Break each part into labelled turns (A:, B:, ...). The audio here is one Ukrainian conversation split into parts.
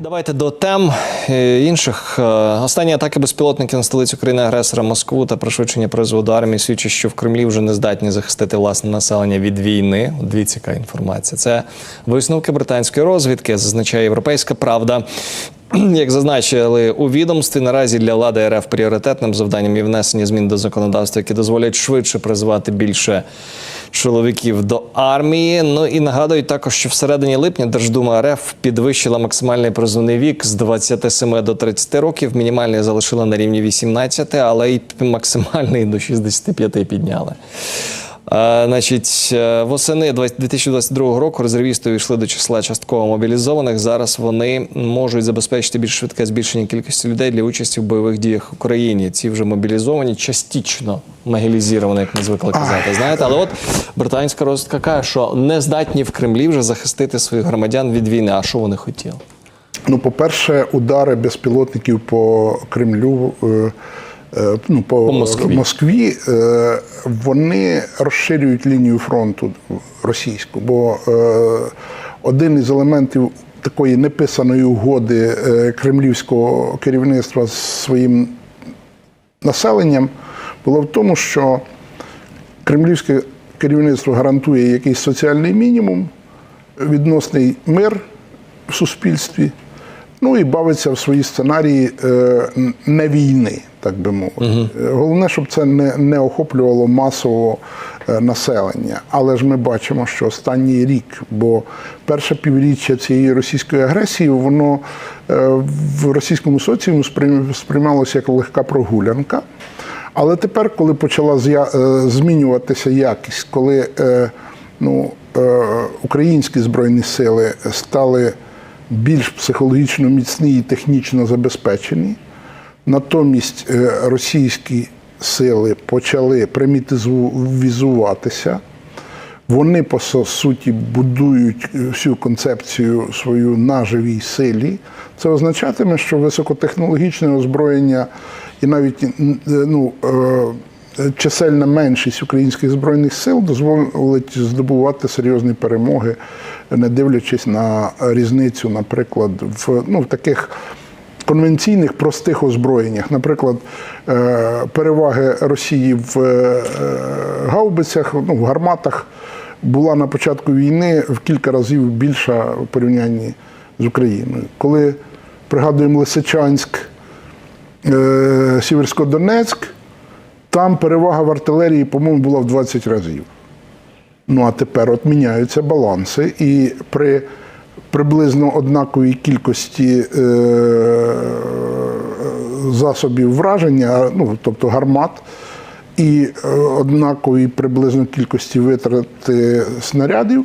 A: Давайте до тем е, інших. Е, Останні атаки безпілотників на столицю країни-агресора Москву та пришвидшення призводу армії свідчить, що в Кремлі вже не здатні захистити власне населення від війни. Дві цікава інформація. Це висновки британської розвідки, зазначає Європейська Правда. Як зазначили у відомстві, наразі для влади РФ пріоритетним завданням є внесення змін до законодавства, які дозволять швидше призвати більше чоловіків до армії. Ну і нагадують також, що всередині липня Держдума РФ підвищила максимальний призовний вік з 27 до 30 років. Мінімальний залишила на рівні 18, але й максимальний до 65 підняли. Е, Значить, е, восени 20- 2022 року резервісти увійшли до числа частково мобілізованих. Зараз вони можуть забезпечити більш швидке збільшення кількості людей для участі в бойових діях в Україні. Ці вже мобілізовані, частично мобілізовані, як ми звикли казати. Знаєте, але от британська розвідка каже, що не здатні в Кремлі вже захистити своїх громадян від війни. А що вони хотіли?
B: Ну, по-перше, удари безпілотників по Кремлю, е, ну, по,
A: По Москві.
B: Москві, е, вони розширюють лінію фронту російську. Бо е, один із елементів такої неписаної угоди е, кремлівського керівництва з своїм населенням було в тому, що кремлівське керівництво гарантує якийсь соціальний мінімум, відносний мир в суспільстві, ну і бавиться в свої сценарії е, не війни, так би мовити. Е, Головне, щоб це не, не охоплювало масово е, населення. Але ж ми бачимо, що останній рік, бо перше півріччя цієї російської агресії, воно е, в російському соціумі сприйм- сприймалося як легка прогулянка. Але тепер, коли почала з'я- е, змінюватися якість, коли е, ну, е, українські збройні сили стали більш психологічно міцні і технічно забезпечені, натомість е, російські сили почали примітивізуватися, вони по суті будують е, всю концепцію свою на живій силі. Це означатиме, що високотехнологічне озброєння і навіть е, ну, чисельна меншість українських збройних сил дозволить здобувати серйозні перемоги, не дивлячись на різницю, наприклад, в, ну, в таких конвенційних простих озброєннях. Наприклад, е, переваги Росії в е, гаубицях, ну, в гарматах була на початку війни в кілька разів більша в порівнянні з Україною. Коли пригадуємо Лисичанськ, е, Сіверськодонецьк, там перевага в артилерії, по-моєму, була в 20 разів. Ну а тепер от міняються баланси, і при приблизно однаковій кількості е, засобів враження, ну тобто гармат, і е, однаковій приблизно кількості витрати снарядів,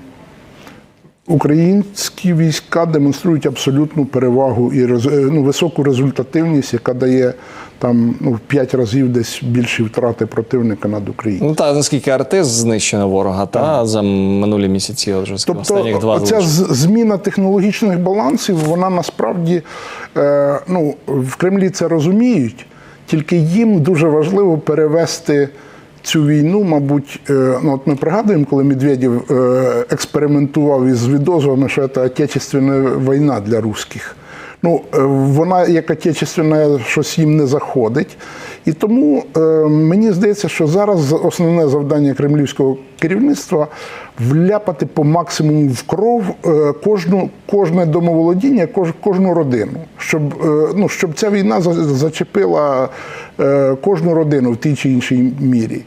B: українські війська демонструють абсолютну перевагу і е, ну, високу результативність, яка дає там ну, в 5 разів десь більші втрати противника над Україною.
A: Ну та наскільки артист знищено ворога, та за минулі місяці, вже
B: Тобто
A: останніх два
B: оця
A: залишилось.
B: зміна технологічних балансів, вона насправді е, ну, в Кремлі це розуміють, тільки їм дуже важливо перевести цю війну, мабуть, е, ну от ми пригадуємо, коли Медведєв е, експериментував із відозвами, що це отечественна війна для русських. Ну, е, вона як отечественна щось їм не заходить. І тому е, мені здається, що зараз основне завдання кремлівського керівництва вляпати по максимуму в кров е, кожну, кожне домоволодіння, кож, кожну родину, щоб, е, ну, щоб ця війна за- зачепила е, кожну родину в тій чи іншій мірі.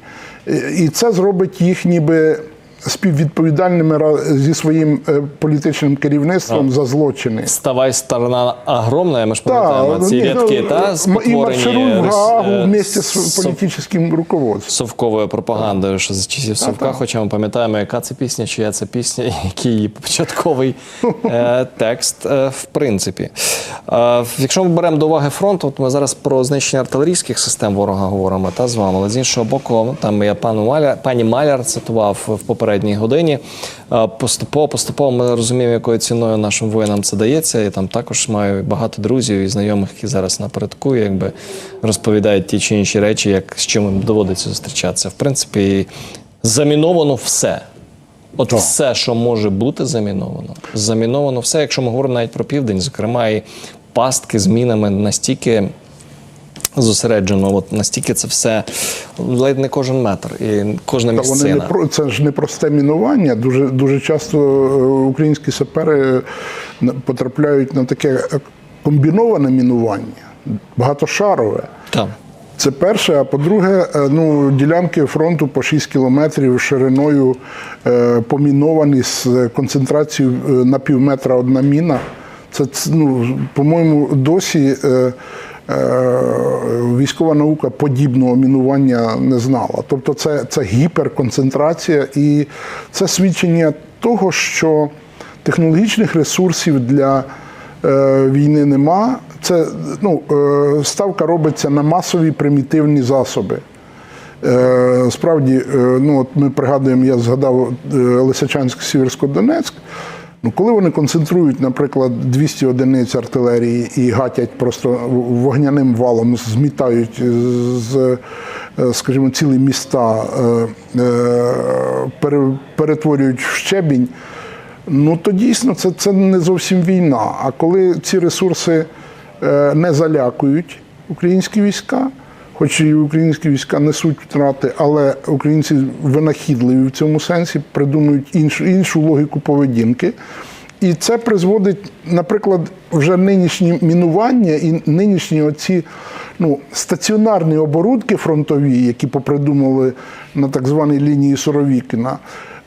B: Е, І це зробить їх ніби співвідповідальними зі своїм е, політичним керівництвом за злочини.
A: Ставай сторона огромна, ми ж пам'ятаємо ці
B: ні,
A: рядки,
B: ну,
A: та
B: і маршируй в
A: рос-
B: Гаагу
A: е,
B: вместе з політичним руководством.
A: совковою пропагандою, що за часів совка, хоча ми пам'ятаємо, яка це пісня, чия це пісня, який її початковий е, текст, е, в принципі. Е, якщо ми беремо до уваги фронт, от ми зараз про знищення артилерійських систем ворога говоримо та з вами. Але з іншого боку, там я пану Маляр, пані Маляр цитував в попередній годині. Е, Поступово, поступово ми розуміємо, якою ціною нашим воїнам це дається. І там також маю багато друзів і знайомих, які зараз напередку, якби розповідають ті чи інші речі, як з чим їм доводиться зустрічатися. В принципі, заміновано все. От
B: Так.
A: все, що може бути заміновано, заміновано все, якщо ми говоримо навіть про південь, зокрема, і пастки з мінами настільки зосереджено, от настільки це все ледь не кожен метр і кожна
B: Та вони не про це ж не просте мінування. Дуже дуже часто е, українські сапери на- потрапляють на таке е, комбіноване мінування, багатошарове.
A: Так.
B: Це перше. А по-друге, е, ну, ділянки фронту по 6 кілометрів шириною е, поміновані з концентрацією е, на пів метра одна міна. Це, ну, по-моєму, досі військова наука подібного мінування не знала. Тобто це, це гіперконцентрація, і це свідчення того, що технологічних ресурсів для війни нема. Це ну, е, ставка робиться на масові примітивні засоби. Е, Справді, е, ну от ми пригадуємо, я згадав Лисичанськ, Сіверсько-Донецьк. Ну, коли вони концентрують, наприклад, 200 одиниць артилерії і гатять просто вогняним валом, змітають з, скажімо, цілі міста, пере- перетворюють в щебінь, ну то дійсно це, це не зовсім війна. А коли ці ресурси не залякують українські війська, хоч і українські війська несуть втрати, але українці винахідливі в цьому сенсі, придумують іншу, іншу логіку поведінки. І це призводить, наприклад, вже нинішні мінування і нинішні оці ну, стаціонарні оборудки фронтові, які попридумали на так званій лінії Суровікіна,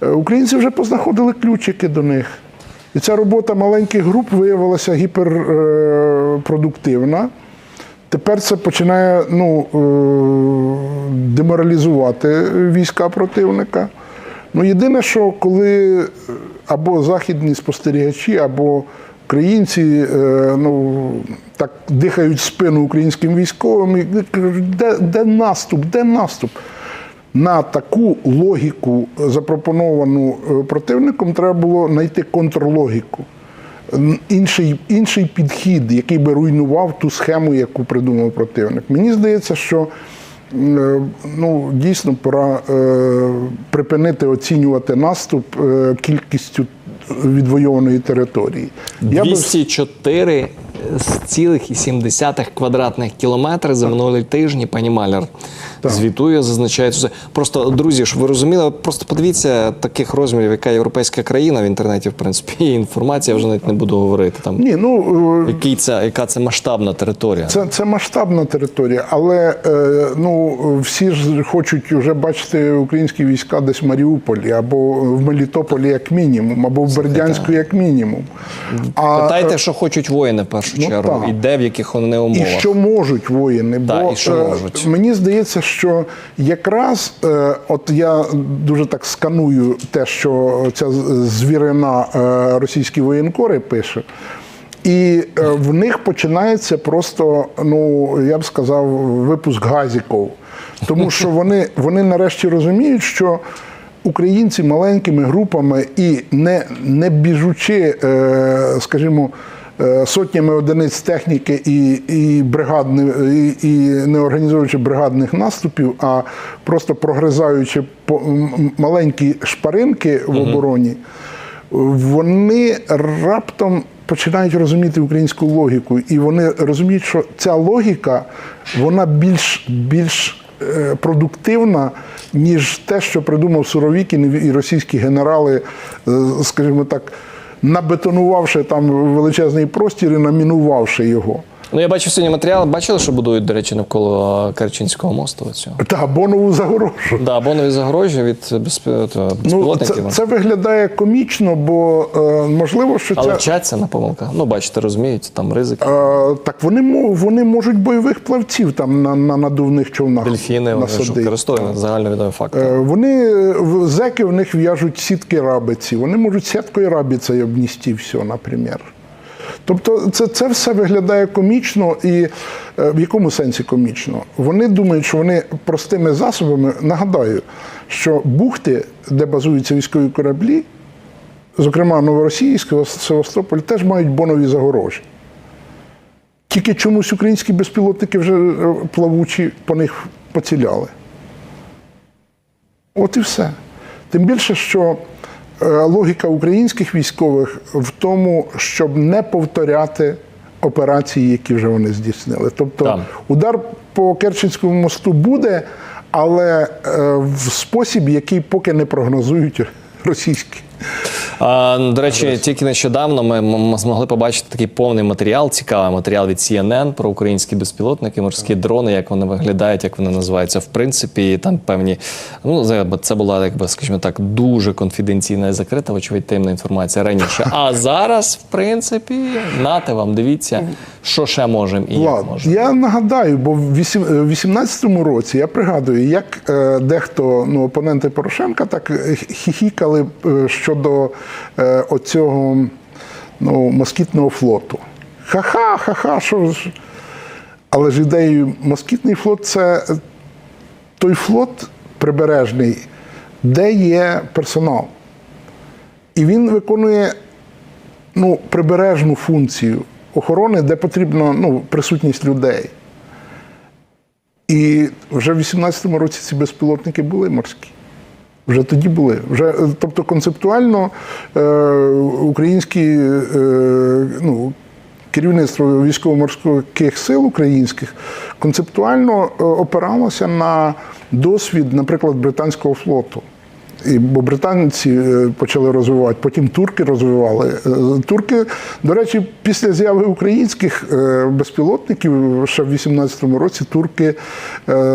B: е, українці вже познаходили ключики до них. І ця робота маленьких груп виявилася гіперпродуктивна. Тепер це починає ну, е, деморалізувати війська противника. Ну, єдине, що коли або західні спостерігачі, або українці е, ну, так дихають спину українським військовим, і кажуть, де, де наступ, де наступ? На таку логіку, запропоновану е, противником, треба було знайти контрлогіку. Інший, інший підхід, який би руйнував ту схему, яку придумав противник. Мені здається, що е, ну, дійсно пора е, припинити оцінювати наступ е, кількістю відвоюваної території. Я би
A: 204 з цілих і квадратних кілометрів за минулі тижні, пані Маляр звітує, зазначає це. Просто, друзі, щоб ви розуміли, просто подивіться таких розмірів, яка європейська країна в інтернеті, в принципі, є інформація, вже навіть не буду говорити. Там,
B: Ні, ну е,
A: який це, яка це масштабна територія.
B: Це, це масштабна територія, але е, ну, всі ж хочуть вже бачити українські війська десь в Маріуполі або в Мелітополі як мінімум, або в Бердянську як мінімум. А,
A: Питайте, що хочуть воїни в першу
B: Ну,
A: чергу,
B: так.
A: і де в яких вони
B: і що можуть воїни?
A: Так,
B: Бо
A: і що
B: е,
A: можуть.
B: мені здається, що якраз е, от я дуже так сканую те, що ця звірина е, російські воєнкори пише. І е, в них починається просто, ну я б сказав, випуск газіков. Тому що вони, вони нарешті розуміють, що українці маленькими групами і не, не біжучи, скажімо, сотнями одиниць техніки і, і, бригадни, і, і не організовуючи бригадних наступів, а просто прогризаючи по, маленькі шпаринки в обороні, вони раптом починають розуміти українську логіку, і вони розуміють, що ця логіка вона більш, більш е, продуктивна, ніж те, що придумав Суровікін і російські генерали, е, скажімо так, набетонувавши там величезний простір і намінувавши його.
A: Ну, я бачив сьогодні матеріал. Бачили, що будують, до речі, навколо Керченського мосту. Оцю?
B: Та Бонову загорожу.
A: Да, бонові загорожі від безпі-
B: Ну,
A: безпілотників.
B: це, це виглядає комічно, бо е, можливо, що
A: Але
B: ця,
A: вчаться на помилках. Ну, бачите, розуміють, там ризики.
B: Е, Так вони вони можуть бойових плавців там на, на надувних човнах
A: Дельфіни використовують загальновідомий факт.
B: Е, Вони е, в- зеки в них в'яжуть сітки рабиці. Вони можуть сіткою рабицею обністи все, наприклад. Тобто це, це все виглядає комічно і е, в якому сенсі комічно? Вони думають, що вони простими засобами нагадаю, що бухти, де базуються військові кораблі, зокрема Новоросійськ, Севастополь, теж мають бонові загорожі. Тільки чомусь українські безпілотники вже е, плавучі по них поціляли. От і все. Тим більше, що логіка українських військових в тому, щоб не повторяти операції, які вже вони здійснили. Тобто
A: Там.
B: удар по Керченському мосту буде, але е, в спосіб, який поки не прогнозують російські.
A: А, до речі, тільки нещодавно ми змогли побачити такий повний матеріал, цікавий матеріал від CNN про українські безпілотники, морські дрони, як вони виглядають, як вони називаються. В принципі, і там певні ну це- була, якби скажімо так, дуже конфіденційна і закрита, вочевидь, таємна інформація раніше. А зараз, в принципі, нате вам дивіться, що ще можемо і як
B: Влад,
A: можемо.
B: я нагадаю, бо в 18-му році я пригадую, як е, дехто ну, опоненти Порошенка так е, хіхікали е, щодо е, оцього ну, москітного флоту. Ха-ха, ха-ха, що ж. Але ж ідеєю москітний флот це той флот прибережний, де є персонал. І він виконує ну, прибережну функцію охорони, де потрібна ну, присутність людей. І вже в 18-му році ці безпілотники були морські. Вже тоді були. Вже, е, тобто концептуально е, українські е, ну, керівництво військово-морських сил українських концептуально е, опиралося на досвід, наприклад, британського флоту. І, бо британці е, почали розвивати, потім турки розвивали. Е, Турки, до речі, після з'яви українських е, безпілотників ще в 18-му році турки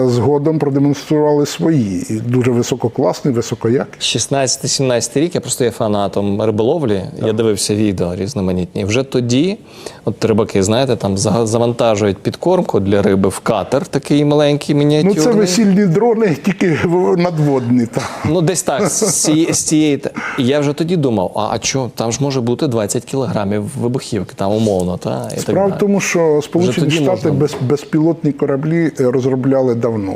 B: згодом продемонстрували свої. І дуже висококласні, високоякісні.
A: 16-17 рік я просто є фанатом риболовлі. Я дивився відео різноманітні. Вже тоді, от рибаки, знаєте, там завантажують підкормку для риби в катер, такий маленький
B: Ну, це весільні дрони, тільки надводні. Так.
A: Ну, десь так, з цієї, та- я вже тоді думав: а, а що, там ж може бути 20 кілограмів вибухівки, там умовно, та? І так
B: Справа в тому, що Сполучені Штати
A: можна
B: без, безпілотні кораблі е, розробляли давно.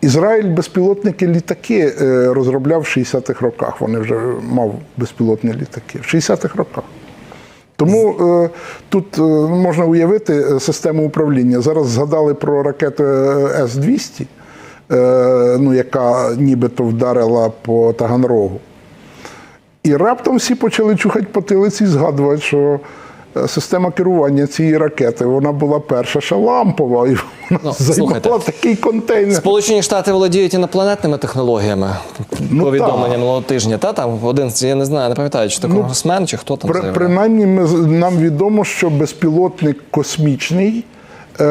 B: Ізраїль безпілотники літаки е, розробляв в 60-х роках. Вони вже мав безпілотні літаки в 60-х роках. Тому е, тут е, можна уявити е, систему управління. Зараз згадали про ракету е, С-200, е, ну, яка нібито вдарила по Таганрогу. І раптом всі почали чухати потилиці і згадувати, що система керування цієї ракети вона була перша ще лампова, і вона
A: Ну,
B: займала
A: слухайте,
B: такий контейнер.
A: Сполучені Штати володіють інопланетними технологіями.
B: Ну,
A: Повідомлення минулого тижня. Та там один, я не знаю, не пам'ятаю, чи то конгресмен, чи хто там
B: Ну, При, принаймні, ми, нам відомо, що безпілотник космічний е,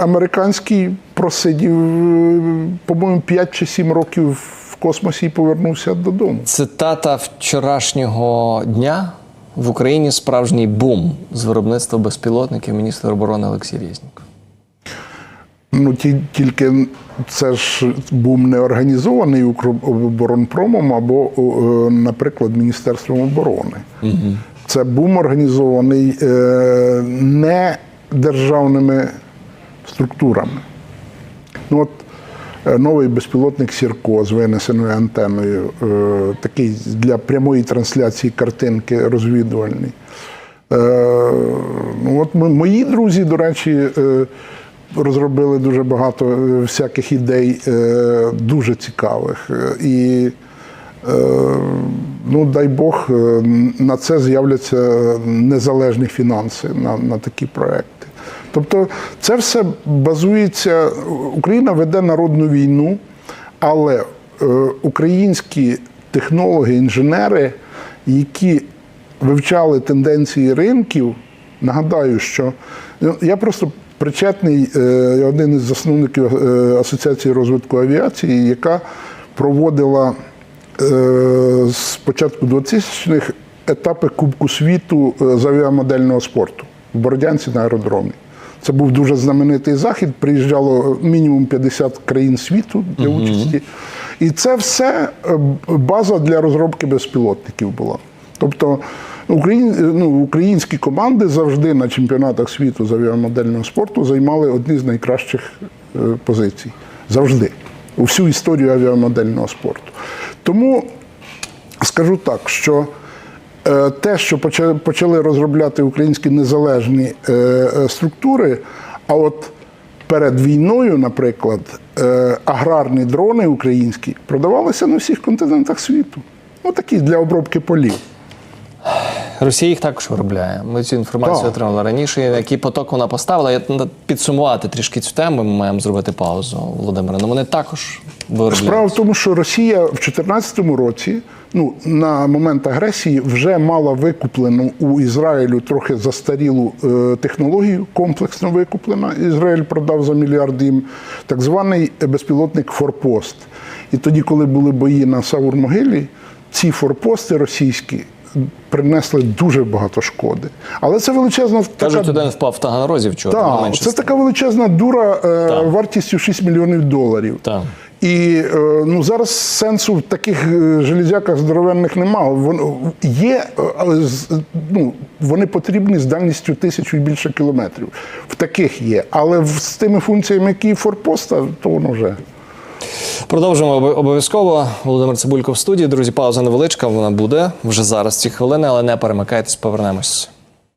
B: американський просидів, е, по-моєму, 5 чи 7 років в космосі і повернувся додому.
A: Цитата вчорашнього дня в Україні справжній бум з виробництва безпілотників міністр оборони Олексій Резніков.
B: Ну, тільки це ж бум не організований Укроборонпромом або, е, наприклад, Міністерством оборони. Це бум організований е, не державними структурами. Ну, от новий безпілотник Сірко з винесеною антеною, е, такий для прямої трансляції картинки розвідувальний. Е, ну, от мої друзі, до речі, е, розробили дуже багато е, всяких ідей, е, дуже цікавих. Е, І е, ну, дай Бог, е, на це з'являться незалежні фінанси на, на такі проекти. Тобто це все базується. Україна веде народну війну, але е, українські технологи, інженери, які вивчали тенденції ринків, нагадаю, що ну, я просто причетний, е, я один із засновників е, Асоціації розвитку авіації, яка проводила з початку 2000-х етапи Кубку світу з авіамодельного спорту в Бородянці на аеродромі. Це був дуже знаменитий захід. Приїжджало мінімум 50 країн світу для участі. І це все е, база для розробки безпілотників була. Тобто ну, українські команди завжди на чемпіонатах світу з авіамодельного спорту займали одні з найкращих е, позицій. Завжди. У всю історію авіамодельного спорту. Тому скажу так, що те, що почали розробляти українські незалежні е, е, структури, а от перед війною, наприклад, е, аграрні дрони українські продавалися на всіх континентах світу. Ну такі для обробки полів.
A: Росія їх також виробляє. Ми цю інформацію
B: Так.
A: отримали раніше. Який поток вона поставила? Я підсумувати трішки цю тему. Ми маємо зробити паузу, Володимире. Ну вони також виробляють.
B: Справа в тому, що Росія в 2014 році, ну на момент агресії, вже мала викуплену у Ізраїлю трохи застарілу е, технологію, комплексно викуплена. Ізраїль продав за мільярд їм так званий безпілотник Форпост. І тоді, коли були бої на Саур-Могилі, ці форпости російські принесли дуже багато шкоди. Але це величезна
A: Кажуть,
B: така
A: один впав в Таганрозі вчора.
B: так,
A: менше
B: це така величезна дура е,
A: Так.
B: вартістю 6 мільйонів доларів.
A: Так.
B: І е, ну, зараз сенсу в таких е, железяках здоровенних немає. Воно є, але ну, вони потрібні з дальністю тисячу і більше кілометрів. В таких є. Але з тими функціями, які форпоста, то воно вже.
A: Продовжимо обов'язково. Володимир Цибулько в студії. Друзі, пауза невеличка. Вона буде вже зараз ці хвилини, але не перемикайтесь, повернемось.